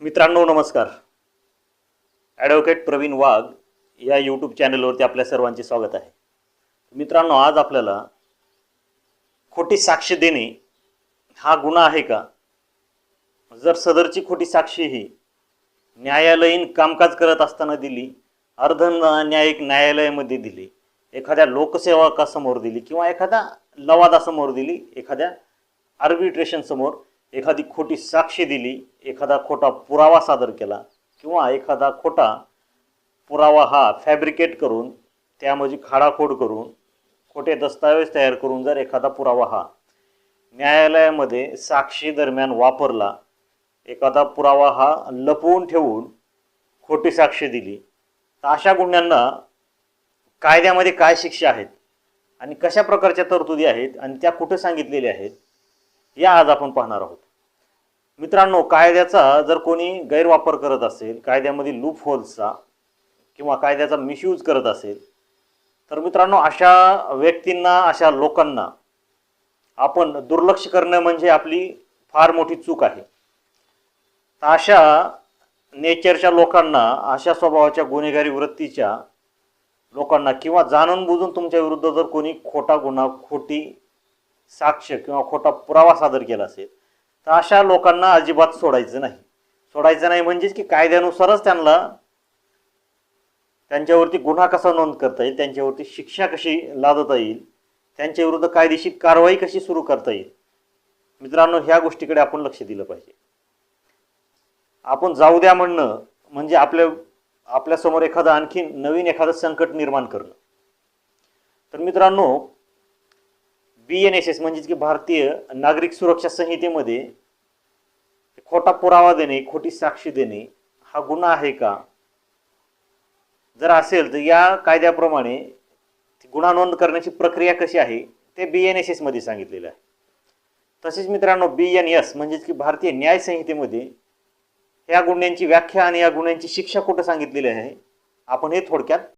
मित्रांनो नमस्कार. ॲडव्होकेट प्रवीण वाघ या यूट्यूब चॅनलवरती आपल्या सर्वांचे स्वागत आहे. मित्रांनो आज आपल्याला खोटी साक्ष देणे हा गुन्हा आहे का? जर सदरची खोटी साक्षी ही न्यायालयीन कामकाज करत असताना दिली अर्ध न्यायिक न्यायालयामध्ये दिली एखाद्या लोकसेवकासमोर दिली किंवा एखाद्या लवादासमोर दिली एखाद्या आर्बिट्रेशनसमोर एखादी खोटी साक्षी दिली एखादा खोटा पुरावा सादर केला किंवा एखादा खोटा पुरावा हा फॅब्रिकेट करून त्यामध्ये खाडाखोड करून खोटे दस्तावेज तयार करून जर एखादा पुरावा हा न्यायालयामध्ये साक्षी दरम्यान वापरला एखादा पुरावा हा लपवून ठेवून खोटी साक्षी दिली तर अशा गुन्ह्यांना कायद्यामध्ये काय शिक्षा आहेत आणि कशा प्रकारच्या तरतुदी आहेत आणि त्या कुठे सांगितलेल्या आहेत या आज आपण पाहणार आहोत. मित्रांनो कायद्याचा जर कोणी गैरवापर करत असेल कायद्यामधील लूप होल्सचा किंवा कायद्याचा मिसयूज करत असेल तर मित्रांनो अशा व्यक्तींना अशा लोकांना आपण दुर्लक्ष करणं म्हणजे आपली फार मोठी चूक आहे. तर अशा नेचरच्या लोकांना अशा स्वभावाच्या गुन्हेगारी वृत्तीच्या लोकांना किंवा जाणून बुजून तुमच्या विरुद्ध जर कोणी खोटा गुन्हा खोटी साक्ष किंवा खोटा पुरावा सादर केला असेल तर अशा लोकांना अजिबात सोडायचं नाही. सोडायचं नाही म्हणजेच की कायद्यानुसारच त्यांना त्यांच्यावरती गुन्हा कसा नोंद करता येईल त्यांच्यावरती शिक्षा कशी लादता येईल त्यांच्या विरुद्ध कायदेशीर कारवाई कशी सुरू करता येईल. मित्रांनो ह्या गोष्टीकडे आपण लक्ष दिलं पाहिजे. आपण जाऊ द्या म्हणणं म्हणजे आपल्या आपल्यासमोर एखादं आणखी नवीन एखादं संकट निर्माण करणं. तर मित्रांनो बी एन एस एस म्हणजेच की भारतीय नागरिक सुरक्षा संहितेमध्ये खोटा पुरावा देणे खोटी साक्षी देणे हा गुन्हा आहे का? जर असेल तर या कायद्याप्रमाणे गुन्हा नोंद करण्याची प्रक्रिया कशी आहे ते बी एन एस एसमध्ये सांगितलेलं आहे. तसेच मित्रांनो बी एन एस म्हणजेच की भारतीय न्याय संहितेमध्ये या गुन्ह्यांची व्याख्या आणि या गुन्ह्यांची शिक्षा कुठं सांगितलेली आहे? आपण हे थोडक्यात